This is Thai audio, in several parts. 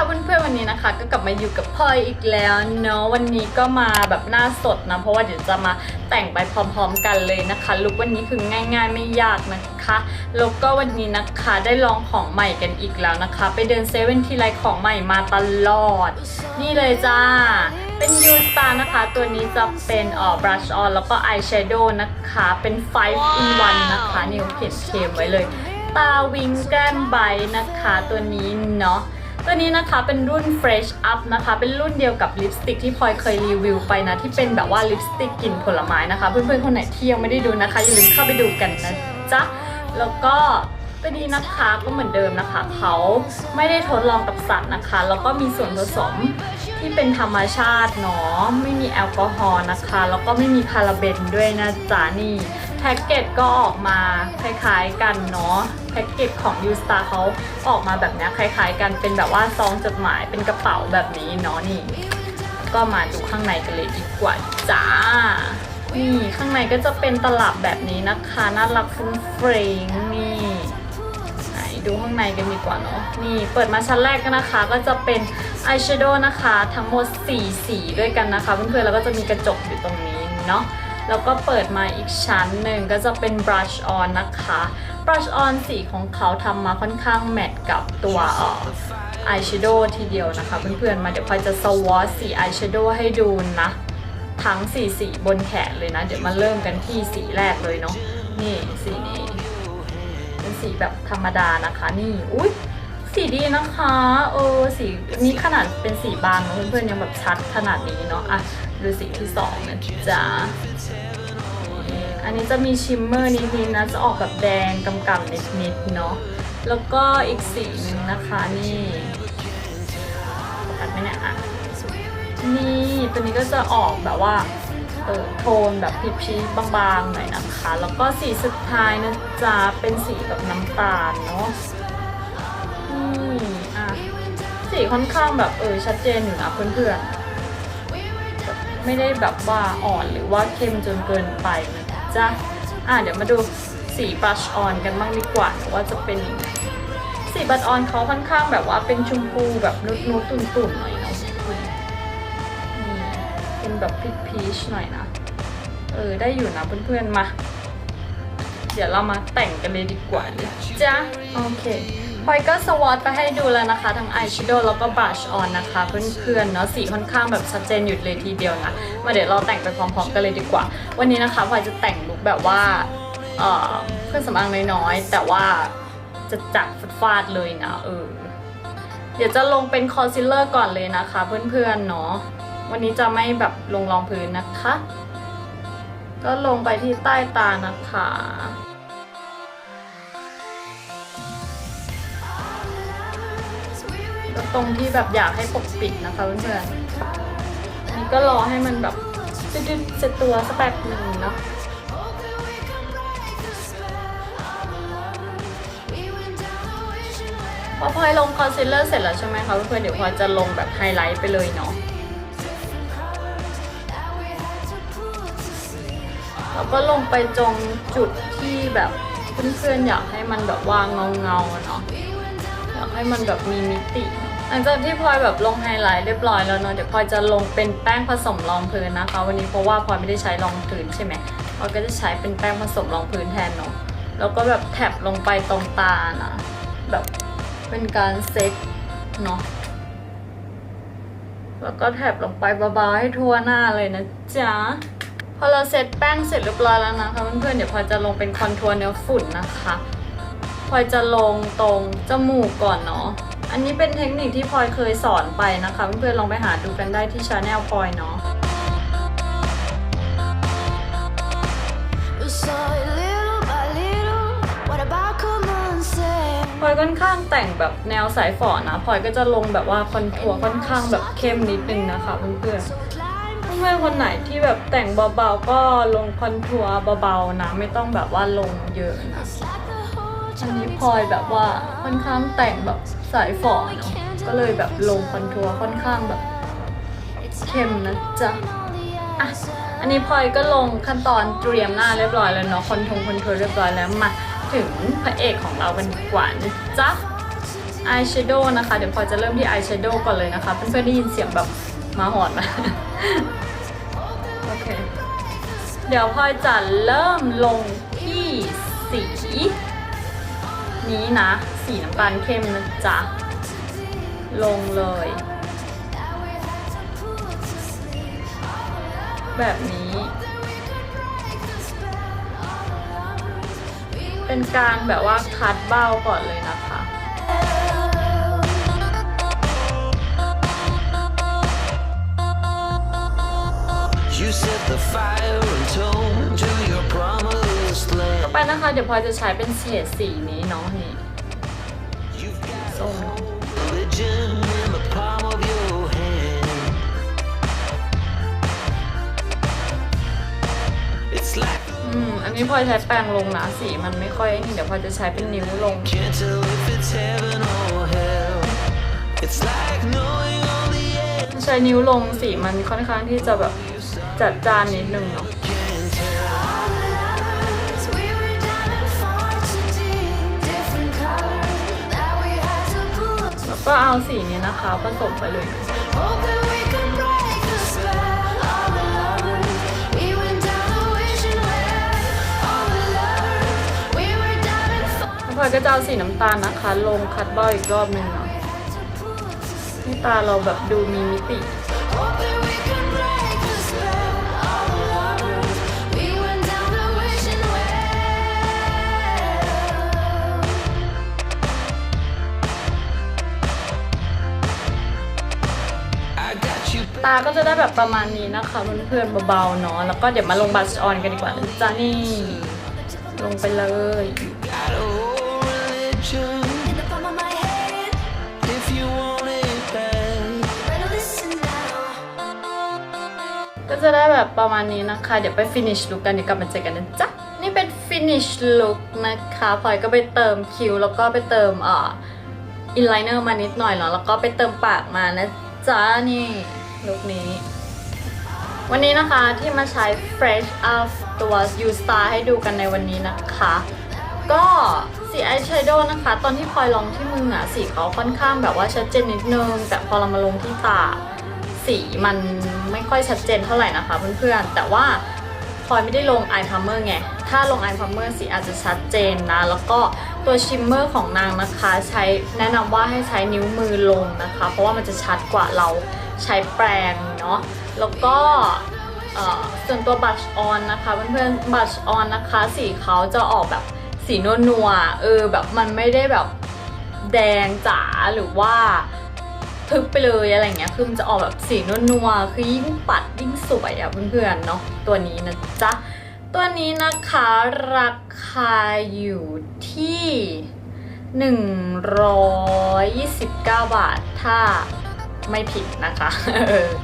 ค่ะเพื่อนๆวันนี้นะคะ ก็กลับมาอยู่กับพลอยอีกแล้วเนาะวันนี้ก็มาแบบหน้าสดนะเพราะว่าเดี๋ยวจะมาแต่งไปพร้อมๆกันเลยนะคะลุควันนี้คือง่าย ๆ ไม่ยากนะคะแล้วก็วันนี้นะคะได้ลองของใหม่กันอีกแล้วนะคะ ไปเดินเซเว่นทีไรของใหม่มาตลอด นี่เลยจ้าเป็นยูสตานะคะ ตัวนี้จะเป็นเอ่อบรัชออนแล้วก็อายแชโดว์นะคะเป็น 5 in 1 นะคะนิวเขียนเคมไว้เลย ตาวิงแก้มใบนะคะตัวนี้เนาะ ตัวนี้นะคะเป็นรุ่น Fresh Up นะคะ เป็นรุ่นเดียวกับลิปสติกที่พลอยเคยรีวิวไปนะ ที่เป็นแบบว่าลิปสติกกลิ่นผลไม้นะคะ เพื่อนๆคนไหนที่ยังไม่ได้ดูนะคะอย่าลืมเข้าไปดูกันนะจ๊ะ แล้วก็ตัวนี้นะคะก็เหมือนเดิมนะคะ เขาไม่ได้ทดลองกับสัตว์นะคะ แล้วก็มีส่วนผสมที่เป็นธรรมชาติเนาะไม่มีแอลกอฮอล์นะคะ แล้วก็ไม่มีพาราเบนด้วยนะจ๊ะนี่ แพ็กเกจก็ออกมาคล้ายๆกันเนาะแพ็กเกจของ u s t a r เขาออกมาแบบนี้คล้ายๆกันเป็นแบบว่าซองจดหมายเป็นกระเป๋าแบบนี้เนาะนี่ก็มาดูข้างในกันเลยดีกว่าจ้านี่ข้างในก็จะเป็นตลับแบบนี้นะคะน่ารักฟุ้งเฟรงนี่ไหนดูข้างในกันดีกว่าเนาะนี่เปิดมาชั้นแรกกันนะคะ ก็จะเป็นอายแชโดว์นะคะ ทั้งหมด 4 สีด้วยกันนะคะเพื่อนๆแล้วก็จะมีกระจกอยู่ตรงนี้เนาะ แล้วก็เปิดมาอีกชั้นหนึ่งก็จะเป็น brush on นะคะ brush on สีของเขาทำมาค่อนข้างแมทกับตัวอายแชโดว์ทีเดียวนะคะ เพื่อนๆมาเดี๋ยวพอยจะสวอชสีอายแชโดว์ให้ดูนะ ทั้งสีสีบนแขนเลยนะ เดี๋ยวมาเริ่มกันที่สีแรกเลยเนาะนี่สีนี้เป็นสีแบบธรรมดานะคะนี่อุ้ย สีดีนะคะเออสีนี้ขนาดเป็นสีบางนเพื่อนๆยังแบบชัดขนาดนี้เนาะอะดูสีที่สองนะจ๊ะอันนี้จะมีชิมเมอร์นิดๆนะจะออกแบบแดงกำกับนิดๆเนาะแล้วก็อีกสีหนึ่งนะคะนี่ตัดไหมเนี่ยอะนี่ตัวนี้ก็จะออกแบบว่าเออโทนแบบพีชีบางๆหน่อยนะคะ แล้วก็สีสุดท้ายนะจ๊ะเป็นสีแบบน้ำตาลเนาะ สีค่อนข้างแบบเออชัดเจนอยู่นะเพื่อนๆ ไม่ได้แบบว่าอ่อนหรือว่าเข้มจนเกินไปนะจ๊ะอะเดี๋ยวมาดูสีบลัชออนกันบ้างดีกว่าว่าจะเป็นสีบลัชออนเขาค่อนข้างแบบว่าเป็นชมพูแบบนุดๆตุ่นๆหน่อยเนาะนี่เป็นแบบพีชหน่อยนะ เออได้อยู่นะเพื่อนๆมา เดี๋ยวเรามาแต่งกันเลยดีกว่านะจ้ะโอเค อยก็สวอตไปให้ดูแล้วนะคะ ทั้งอายแชโดว์แล้วก็บลัชออนนะคะ เพื่อนๆเนาะสีค่อนข้างแบบชัดเจนอยู่เลยทีเดียวนะ มาเดี๋ยวเราแต่งไปพร้อมๆกันเลยดีกว่า วันนี้นะคะพลอยจะแต่งลุคแบบว่าเอ่อเครื่องสำอางน้อยๆแต่ว่าจะจัดฟาดๆเลยนะเออเดี๋ยวจะลงเป็นคอนซีลเลอร์ก่อนเลยนะคะ เพื่อนๆเนาะวันนี้จะไม่แบบลงรองพื้นนะคะ ก็ลงไปที่ใต้ตานะคะ ก็ตรงที่แบบอยากให้ปกปิดนะคะเพื่อนๆนี่ก็รอให้มันแบบดึดๆเสร็จตัวสักแป๊บหนึ่งเนาะพอพลอยลงคอนซีลเลอร์เสร็จแล้วใช่ไหมคะเพื่อนๆเดี๋ยวพลอยจะลงแบบไฮไลท์ไปเลยเนาะแล้วก็ลงไปจงจุดที่แบบเพื่อนๆอยากให้มันแบบว่างเงาๆเนาะ อยากให้มันแบบมีมิติหลังจากที่พลอยแบบลงไฮไลท์เรียบร้อยแล้วเนาะเดี๋ยวพลอยจะลงเป็นแป้งผสมรองพื้นนะคะ วันนี้เพราะว่าพลอยไม่ได้ใช้รองพื้นใช่ไหมพลอยก็จะใช้เป็นแป้งผสมรองพื้นแทนเนาะแล้วก็แบบแท็บลงไปตรงตานะแบบเป็นการเซ็ตเนาะแล้วก็แท็บลงไปเบาๆให้ทั่วหน้าเลยนะจ๊ะพอเราเซตแป้งเสร็จเรียบร้อยแล้วนะคะเพื่อนๆเดี๋ยวพลอยจะลงเป็นคอนทัวร์เนื้อฝุ่นนะคะ พลอยจะลงตรงจมูกก่อนเนาะ อันนี้เป็นเทคนิคที่พลอยเคยสอนไปนะคะเพื่อนๆลองไปหาดูกันได้ที่ชาแนลพลอยเนาะพลอยค่อนข้างแต่งแบบแนวสายฝอนะพลอยก็จะลงแบบว่าคอนทัวร์ค่อนข้างแบบเข้มนิดนึงนะคะเพื่อนๆเพื่อนๆคนไหนที่แบบแต่งเบาๆก็ลงคอนทัวร์เบาๆนะไม่ต้องแบบว่าลงเยอะนะ อันนี้พลอยแบบว่าค่อนข้างแต่งแบบสายฝอเนาะก็เลยแบบลงคอนทัวร์ค่อนข้างแบบเข้มนะจ๊ะอะอันนี้พลอยก็ลงขั้นตอนเตรียมหน้าเรียบร้อยแล้วเนาะคอนทงคอนทัวร์เรียบร้อยแล้วมาถึงพระเอกของเรากันดีกว่านะจ๊ะอายแชโดว์นะคะ เดี๋ยวพลอยจะเริ่มที่อายแชโดว์ก่อนเลยนะคะ เพื่อนๆได้ยินเสียงแบบมาหอนไหมโอเคเดี๋ยวพลอยจะเริ่มลงที่สี นี้นะ สีน้ำตาลเข้มนะจ๊ะ ลงเลย แบบนี้ เป็นการแบบว่าคัดเบ้าก่อนเลยนะคะ You set the fire and tone นะคะ เดี๋ยวพลอยจะใช้เป็นเฉดสีนี้เนาะนี่ส้มอืม อันนี้พลอยใช้แปรงลงนะสีมันไม่ค่อยเดี๋ยวพลอยจะใช้เป็นนิ้วลง ใช้นิ้วลงสีมันค่อนข้างที่จะแบบจัดจานนิดนึงเนาะ ก็เอาสีนี้นะคะผสมไปเลยพลอยก็จะเอาสีน้ำตาลนะคะ ลงคัดเบ้าอีกรอบหนึ่งเนาะให้ตาเราแบบดูมีมิติาก็จะได้แบบประมาณนี้นะคะเพื่อนๆเบาๆเนาะแล้วก็เดี๋ยวมาลงบัชออนกันดีกว่าจ๊ะนี่ ลงไปเลยก็จะได้แบบประมาณนี้นะคะ เดี๋ยวไป finish look กันเดี๋ยวกลับมาเจอกันนะจ๊ะ นี่เป็น finish look นะคะพลอยก็ไปเติมคิ้วแล้วก็ไปเติมอ่อ inliner มานิดหน่อยเนาะแล้วก็ไปเติมปากมานะจ๊ะนี่ ลุคนี้ วันนี้นะคะที่มาใช้ fresh up ตัว U Star ให้ดูกันในวันนี้นะคะ ก็สีอายแชโดว์นะคะ ตอนที่พลอยลองที่มืออะสีเขาค่อนข้างแบบว่าชัดเจนนิดนึง แต่พอเรามาลงที่ตา สีมันไม่ค่อยชัดเจนเท่าไหร่นะคะเพื่อนๆ แต่ว่าพลอยไม่ได้ลงอายพ r มเมอร์ไง ถ้าลงอายพ r มเมอร์สีอาจจะชัดเจนนะ แล้วก็ตัวชิมเมอร์ของนางนะคะ ใช้แนะนำว่าให้ใช้นิ้วมือลงนะคะ เพราะว่ามันจะชัดกว่าเรา ใช้แปรงเนาะแล้วก็เอ่อส่วนตัวบัชออนนะคะเพื่อนๆบัชออนนะคะสีเขาจะออกแบบสีนวลนัวเออแบบมันไม่ได้แบบแดงจ๋าหรือว่าทึบไปเลยอะไรเงี้ยคือมันจะออกแบบสีนวลนัวคือยิ่งปัดยิ่งสวยอะเพื่อนๆเนาะตัวนี้นะจ๊ะตัวนี้นะคะราคาอยู่ที่ 129 บาทถ้า ไม่ผิดนะคะ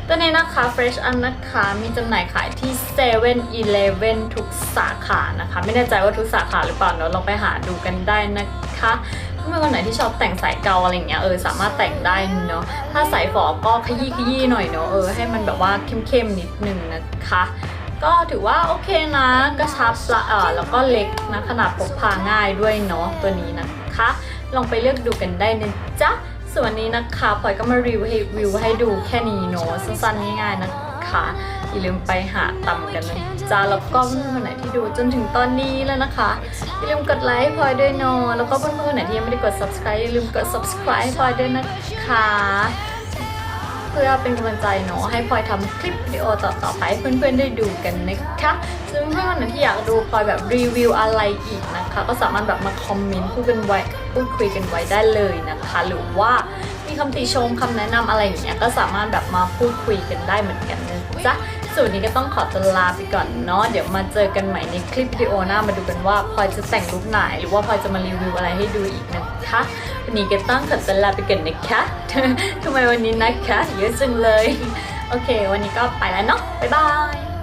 ตัวนี้นะคะ Fresh Up นะคะมีจำหน่ายขายที่7 e เ e ่ e อทุกสาขานะคะ ไม่แน่ใจว่าทุกสาขาหรือเปล่าเดี๋ยวลองไปหาดูกันได้นะคะถ้าเป็นคนไหนที่ชอบแต่งสายเกาอะไรอย่างเงี้ยเออสามารถแต่งได้เนาะถ้าสายฝอก็ขยี้ขยี้หน่อยเนาะเออให้มันแบบว่าเข้มๆนิดนึงนะคะก็ถือว่าโอเคนะกระชับละเออแล้วก็เล็กนะขนาดพกพาง่ายด้วยเนาะตัวนี้นะคะ ลองไปเลือกดูกันได้นะจ๊ะ ส่วนนี้นะคะพลอยก็มารีวิวให้วิวให้ดูแค่นี้เนาะสั้นๆง่ายๆนะคะอย่าลืมไปหาตำกันนะจ้าแล้วก็เพื่อนๆคนไหนที่ดูจนถึงตอนนี้แล้วนะคะอย่าลืมกดไลค์ให้พลอยด้วยเนาะแล้วก็เพื่อนๆคนไหนที่ยังไม่ได้กด subscribe อย่าลืมกด subscribe ให้พลอยด้วยนะคะ พื่อเป็นกำลังใจเนาะให้พลอยทำคลิปวิดีโอต่อๆไปให้เพื่อนๆได้ดูกันนะคะซึ่งเพื่อนๆคนไหนที่อยากดูพลอยแบบรีวิวอะไรอีกนะคะ ก็สามารถแบบมาคอมเมนต์พูดกันไว้พูดคุยกันไว้ได้เลยนะคะ หรือว่ามีคำติชมคำแนะนำอะไรอย่างเงี้ยก็สามารถแบบมาพูดคุยกันได้เหมือนกันนะ จ๊ะส่วนนี้ก็ต้องขอตัวลาไปก่อนเนาะเดี๋ยวมาเจอกันใหม่ในคลิปวิดีโอหน้ามาดูกันว่าพลอยจะแต่งรูปไหน หรือว่าพลอยจะมารีวิวอะไรให้ดูอีกนะคะวันนี้ก็ต้องขอตัวลาไปก่อนนะคะทำไมวันนี้นะคะเยอะจังเลย โอเค วันนี้ก็ไปแล้วเนาะบ๊ายบาย